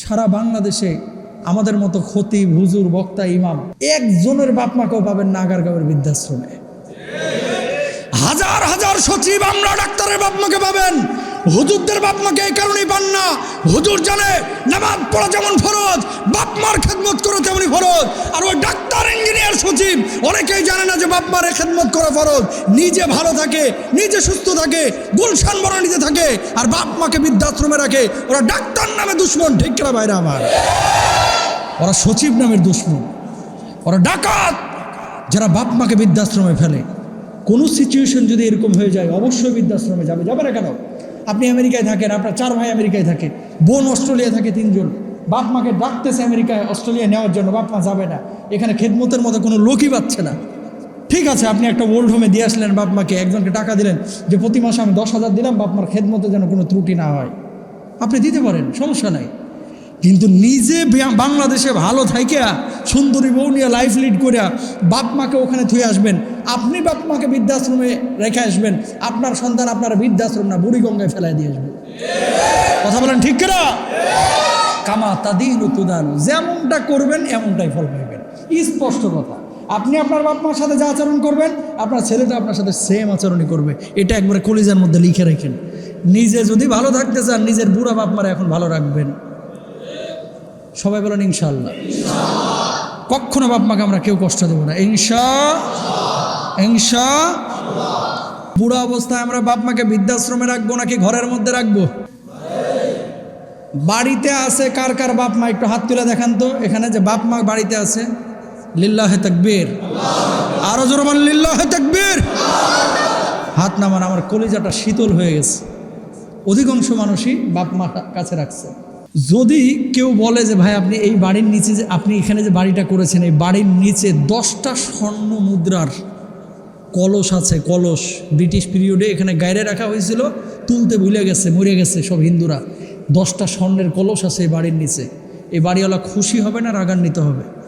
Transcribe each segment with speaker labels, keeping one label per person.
Speaker 1: সারা বাংলাদেশে আমাদের মতো ক্ষতি হুজুর, বক্তা, ইমাম একজনের বাপ মাকেও পাবেন না আগারগাঁওয়ের বৃদ্ধাশ্রমে। হাজার হাজার সচিব আমরা, ডাক্তারের বাপ মাকে পাবেন, হুজুরদের বাপ মাকে এই কারণেই পান না। হুজুর জানে নামাজ পড়া যেমন ফরজ, বাপ মার খেদমত করো তেমনি ফরজ। আর ওই ডাক্তার, ইঞ্জিনিয়ার যে খেদমত করা ফরজ। নিজে ভালো থাকে, নিজে সুস্থ থাকে, গুলশান বরণীতে থাকে, আর বাপ মাকে বৃদ্ধাশ্রমে রাখে। ওরা ডাক্তার নামে দুশ্মন, ঠিক কিনা বাইরে আমার? ওরা সচিব নামের দুশ্মন। ওরা ডাকাত! যারা বাপ মাকে বৃদ্ধাশ্রমে ফেলে। কোনো সিচুয়েশন যদি এরকম হয়ে যায়, অবশ্যই বৃদ্ধাশ্রমে যাবে। যাবে না কেন? আপনি আমেরিকায় থাকেন, আপনার চার ভাই আমেরিকায় থাকে, বোন অস্ট্রেলিয়া থাকে তিনজন। বাপ মাকে ডাকতেছে আমেরিকায় অস্ট্রেলিয়া নেওয়ার জন্য। বাপ মা যাবে না। এখানে খেদমতের মতো কোনো লোকই পাচ্ছে না। ঠিক আছে, আপনি একটা ওল্ড হোমে দিয়ে আসলেন, বাপ মাকে একজনকে টাকা দিলেন যে প্রতি মাসে আমি দশ হাজার দিলাম, বাপ মার খেদমতে যেন কোনো ত্রুটি না হয়। আপনি দিতে পারেন, সমস্যা নাই। কিন্তু নিজে বাংলাদেশে ভালো থাইকা, সুন্দরী বউ নিয়ে লাইফ লিড করিয়া বাপ মাকে ওখানে থুয়ে আসবেন, আপনি বাপ মাকে বৃদ্ধাশ্রমে রেখে আসবেন, আপনার সন্তান আপনার বৃদ্ধাশ্রম না বুড়িগঙ্গায় ফেলাই দিয়ে আসবেন কথা বলেন ঠিক কিনা? কামা তাদিন তুদান, যেমনটা করবেন, এমনটাই ফল পাইবেন। স্পষ্ট কথা। আপনি আপনার বাপ মার সাথে যা আচরণ করবেন, আপনার ছেলেটা আপনার সাথে সেম আচরণই করবে। এটা একবারে কলিজার মধ্যে লিখে রাখেন। নিজে যদি ভালো থাকতে চান, নিজের বুড়া বাপ মারা এখন ভালো রাখবেন। সবাই বলেন ইনশাল্লাহ কখনো বাপ মাকে আমরা কেউ কষ্ট দেবো না। ইনশা ইনশা। বুড়া অবস্থায় আমরা বাপ মাকে বৃদ্ধাশ্রমে রাখব নাকি ঘরের মধ্যে রাখব? বাড়িতে আছে, কার কার বাপ মা? একটু হাত তুলে দেখান তো। এখানে যে বাপ মা বাড়িতে আছে লিল্লাহে তাকবীর। আরও জোর মান লিল্লাহে তাকবীর। হাত নামান, আমার কলিজাটা শীতল হয়ে গেছে। অধিকাংশ মানুষই বাপ মা কাছে রাখছে। যদি কেউ বলে যে, ভাই, আপনি এই বাড়ির নিচে যে, আপনি এখানে যে বাড়িটা করেছেন, এই বাড়ির নিচে দশটা স্বর্ণ মুদ্রার কলস আছে, কলস, ব্রিটিশ পিরিয়ডে এখানে গায়রে রাখা হয়েছিল, তুলতে ভুলে গেছে, মরে গেছে সব হিন্দুরা। দশটা স্বর্ণের কলস আছে এই বাড়ির নিচে। এই বাড়িওয়ালা খুশি হবে না, রাগান্বিত হবে?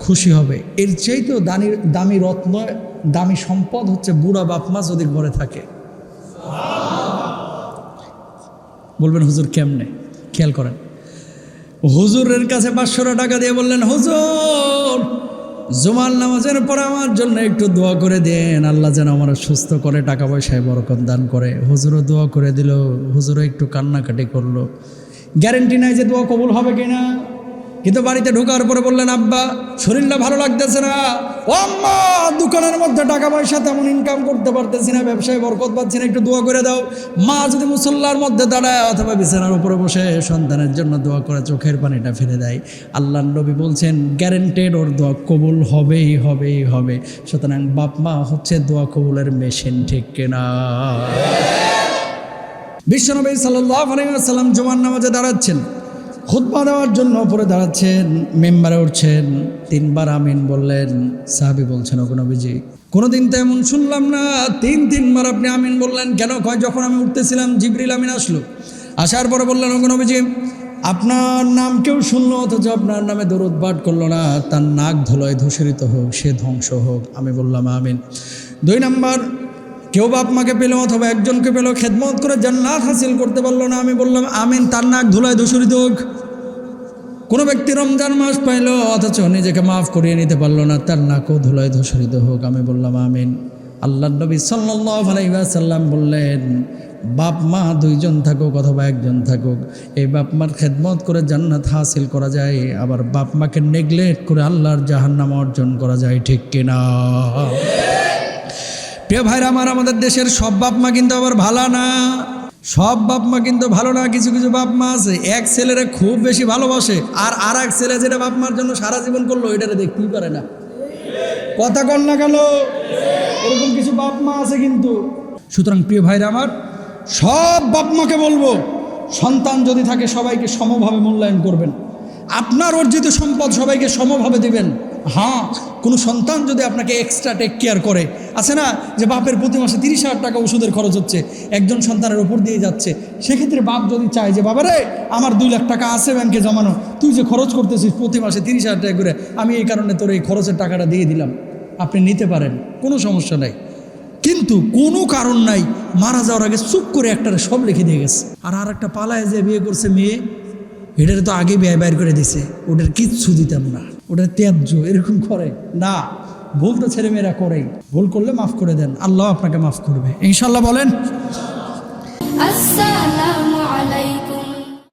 Speaker 1: খুশি হবে। এর চাইতেও দামি দামি রত্ন, দামি সম্পদ হচ্ছে বুড়া বাপমা যদি ঘরে থাকে। বলবেন, হুজুর কেমনে? খেয়াল করেন। হুজুরের কাছে পাঁচশো টাকা দিয়ে বললেন, হুজুর, জুমার নামাজের পর আমার জন্য একটু দোয়া করে দেন। আল্লাহ যেন আমার সুস্থ করে, টাকা পয়সায় বরকত দান করে। হুজুরও দোয়া করে দিল। হুজুরও একটু কান্নাকাটি করল। গ্যারেন্টি নাই যে দোয়া কবুল হবে কিনা। কিন্তু বাড়িতে ঢোকার পরে বললেন, আব্বা, শরীরটা ভালো লাগতেছে না। আম্মা, দোকানের মধ্যে টাকা পয়সা তেমন ইনকাম করতে পারতেছি না, ব্যবসায় বরকত পাচ্ছি না, একটু দোয়া করে দাও। মা যদি মুসল্লার মধ্যে দাঁড়ায়, অথবা বিছানার উপরে বসে সন্তানের জন্য দোয়া করে, চোখের পানিটা ফেলে দেয়। আল্লাহ নবী বলছেন গ্যারেন্টেড ওর দোয়া কবুল হবেই হবেই, হবে। সুতরাং বাপ মা হচ্ছে দোয়া কবুলের মেশিন ঠিক কিনা? বিশ্বনবী সাল্লাহ আলাইসাল্লাম জুমার নামাজে দাঁড়াচ্ছেন। খুতবা দেওয়ার জন্য উপরে দাঁড়াচ্ছেন, মেম্বারে উঠছেন, তিনবার আমিন বললেন, সাহাবি বলছেন, ওগো নবীজি, কোনোদিন তো এমন শুনলাম না, তিন, তিনবার আপনি আমিন বললেন, কেন, কয়, যখন আমি উঠতেছিলাম, জিবরিল আমিন আসলো। আসার পরে বললেন, ওগো নবীজি, আপনার নাম কেউ শুনলো, অথচ আপনার নামে দরদ পাঠ করল না, তার নাক ধুলোয় ধূসরিত হোক, সে ধ্বংস হোক। আমি বললাম, আমিন। দুই নাম্বার কেউ বাপ মাকে পেল অথবা একজনকে পেল, খেদমত করে জান্নাত হাসিল করতে পারল না। আমি বললাম, আমিন, তার নাক ধুলায় দূষরিত হোক। কোনো ব্যক্তি রমজান মাস পাইলো, অথচ নিজেকে মাফ করিয়ে নিতে পারল না, তার নাকও ধুলায় ধূসরিত হোক। আমি বললাম, আমিন। আল্লাহ নবী আলাইসাল্লাম বললেন, বাপ মা দুইজন থাকুক অথবা একজন থাকুক, এই বাপ মার খেদমত করে জান্নাত হাসিল করা যায়, আবার বাপ মাকে নেগলেক্ট করে আল্লাহর জাহান্নাম অর্জন করা যায়, ঠিক কিনা? প্রিয় ভাইরা আমার, আমাদের দেশের সব বাপ মা কিন্তু আবার ভালো না। সব বাপ মা কিন্তু ভালো না, কিছু কিছু বাপ মা আছে, এক ছেলেরে খুব বেশি ভালোবাসে, আর আর এক ছেলে যেটা বাপ মার জন্য সারা জীবন করল এটারে দেখতেই পারে না? কথা কন না গেল এরকম কিছু বাপ মা আছে কিন্তু। সুতরাং প্রিয় ভাইরা আমার, সব বাপ মাকে বলব, সন্তান যদি থাকে, সবাইকে সমভাবে মূল্যায়ন করবেন। আপনার অর্জিত সম্পদ সবাইকে সমভাবে দিবেন। হ্যাঁ। কোনো সন্তান যদি আপনাকে এক্সট্রা টেক কেয়ার করে, আছে না? যে বাপের প্রতি মাসে তিরিশ হাজার টাকা ওষুধের খরচ হচ্ছে, একজন সন্তানের ওপর দিয়ে যাচ্ছে, সেক্ষেত্রে বাপ যদি চায় যে বাবা রে আমার দুই লাখ টাকা আছে ব্যাংকে জমানো, তুই যে খরচ করতেছিস প্রতি মাসে তিরিশ হাজার টাকা করে, আমি এই কারণে তোর এই খরচের টাকাটা দিয়ে দিলাম। আপনি নিতে পারেন, কোনো সমস্যা নাই। কিন্তু কোনো কারণ নাই, মারা যাওয়ার আগে চুপ করে একটা সব লিখে দিয়ে গেছে। আর আর একটা পালায় যে বিয়ে করছে মেয়ে, এটার তো আগে ব্যয় বাইর করে দিছে, ওটার কিচ্ছু দিতাম না। ওটার ত্যায্য, এরকম করে। না, ভুল তো ছেলেমেয়েরা করেই। ভুল করলে মাফ করে দেন। আল্লাহ আপনাকে মাফ করবে। ইনশাল্লাহ বলেন।